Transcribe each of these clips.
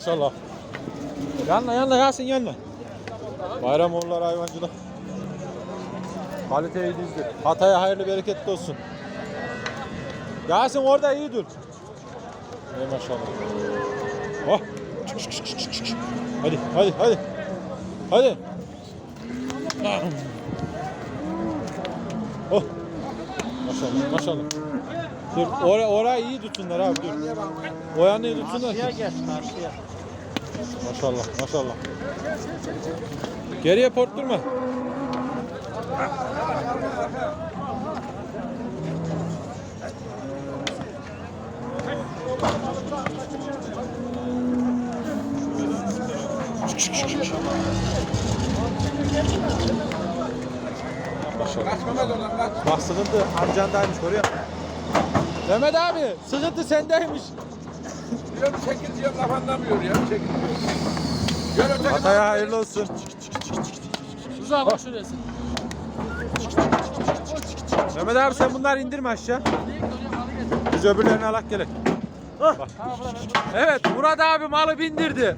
Maşallah. Yanına yanına Yasin yanına. Bayramoğullar hayvancılık. Kaliteyi dizdi. Hatay'a hayırlı bereketli olsun. Yasin orada iyi dur. Ey maşallah. Oh. Hadi hadi hadi. Hadi. Oh. Maşallah maşallah. Dur oraya orayı iyi tutsunlar abi dur. O yanını iyi tutsunlar. Karşıya geç karşıya. Maşallah maşallah. Geriye port durma. Maşallah. Bak sıkıntı amcandaymış görüyor musun? Mehmet abi sıkıntı sendeymiş. Diyorum çekil diyorum laf anlamıyor ya çekil. Gel öteki Hatay'a hayırlı olsun. Uzağa bak şuraya sen. Mehmet abi sen bunları indirme aşağı. Biz öbürlerini alak gerek. Bak. Evet Murat abi malı bindirdi.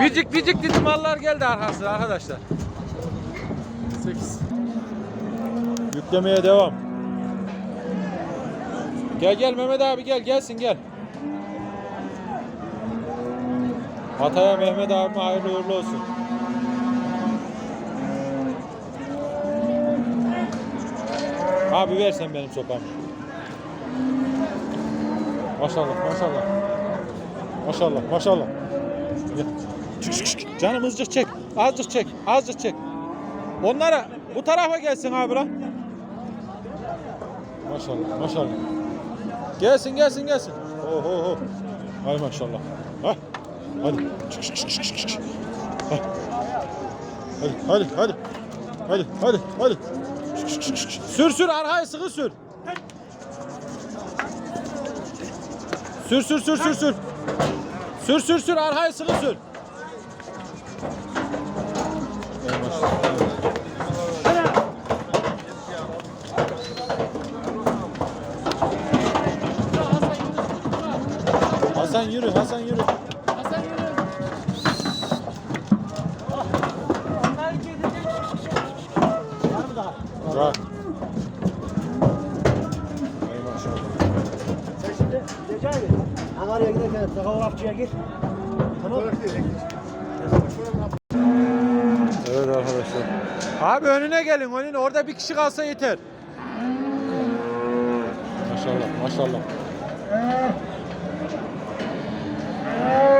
Bicik bicik dedi mallar geldi arkadaşlar arkadaşlar. 8. Yüklemeye devam. Gel gel Mehmet abi gel gelsin gel. Hatay'a Mehmet abime hayırlı uğurlu olsun. Abi ver sen benim sopamı. Maşallah maşallah. Maşallah maşallah. Gel. Çık, çık, çık. Canım azıcık çek. Azıcık çek. Azıcık çek. Onlara bu tarafa gelsin abi lan. Maşallah maşallah. Gelsin gelsin gelsin. Oh oh oh. Hay maşallah. Hah. Hadi. Çık çık çık çık çık. Hah. Hadi hadi hadi. Hadi hadi hadi. Çık, çık, çık, çık. Sür sür arkaya sıkı sür. Sür sür sür sür sür. Sür sür sür arkaya sıkı sür. Ey maşallah. Hasan yürü Hasan yürü. Hasan yürü. Onlar gidecek. Var mı daha? Rahat. Ey maşallah. Sen şimdi Recai Ankara'ya giderken Sakavulafçı'ya gir. Tamam mı? Evet arkadaşlar. Abi önüne gelin önüne. Orada bir kişi kalsa yeter. Maşallah maşallah. Yeah.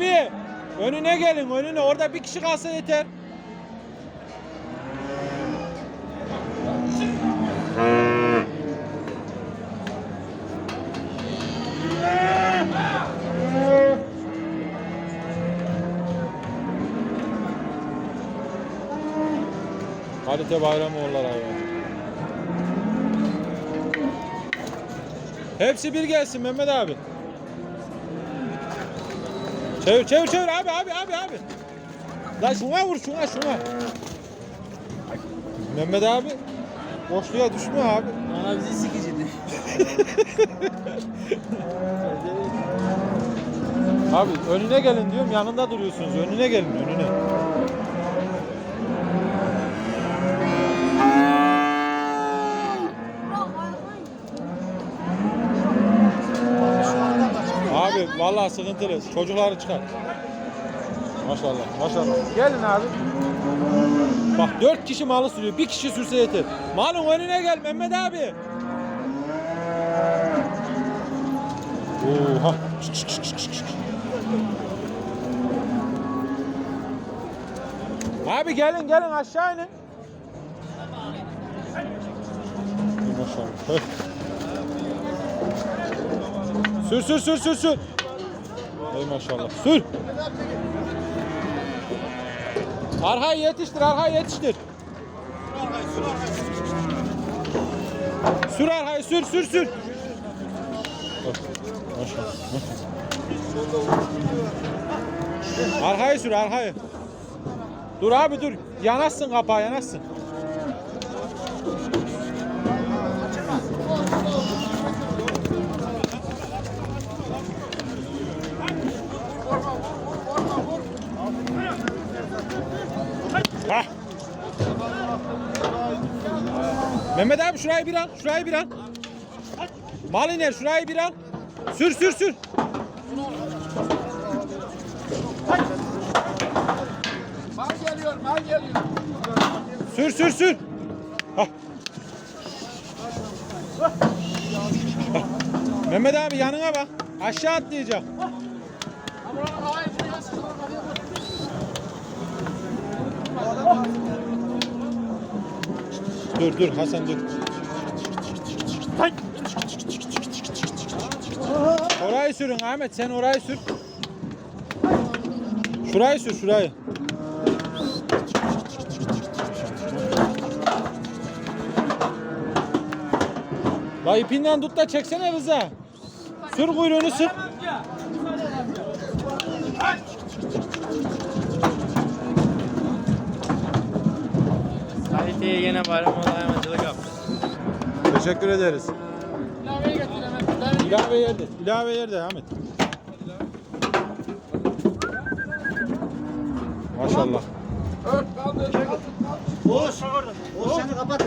Abi önüne gelin önüne. Orada bir kişi kalsa yeter. Kalite Bayramoğullar hayvan. Hepsi bir gelsin Mehmet abi. Çevir çevir çevir abi abi abi abi. Lan şuna vur şuna şuna. Mehmet abi boşluğa düşme abi. Bana bizi sikiciydi. Abi önüne gelin diyorum yanında duruyorsunuz. Önüne gelin önüne. Abi vallahi sıkıntılı. Çocukları çıkar. Maşallah maşallah. Gelin abi. Bak dört kişi malı sürüyor. Bir kişi sürse yeter. Malın önüne gel Mehmet abi. Oha. Abi gelin gelin aşağı inin. Maşallah. Sür sür sür sür sür. Ey maşallah. Sür. Arkayı yetiştir, arkayı yetiştir. Sür arkayı, sür sür sür. Maşallah. Arkayı sür, arkayı. Dur abi dur. Yanaşsın kapağı, yanaşsın. Mehmet abi şurayı bir al, şurayı bir al. Mal iner, şurayı bir al. Sür sür sür. Mal geliyor, mal geliyor. Sür sür sür. Hah. Hah. Mehmet abi yanına bak. Aşağı atlayacak. Dur dur Hasan dur. Orayı sürün Ahmet sen orayı sür. Şurayı sür şurayı. La ipinden tut da çeksene Rıza. Sür kuyruğunu sık. Kaliteye yine bayram olayamacılık yaptı. Teşekkür ederiz. İlaveyi getir hemen. İlave yerde. İlave yerde Ahmet. Maşallah. Ört kaldır. Oğuz. Oğuz seni kapat.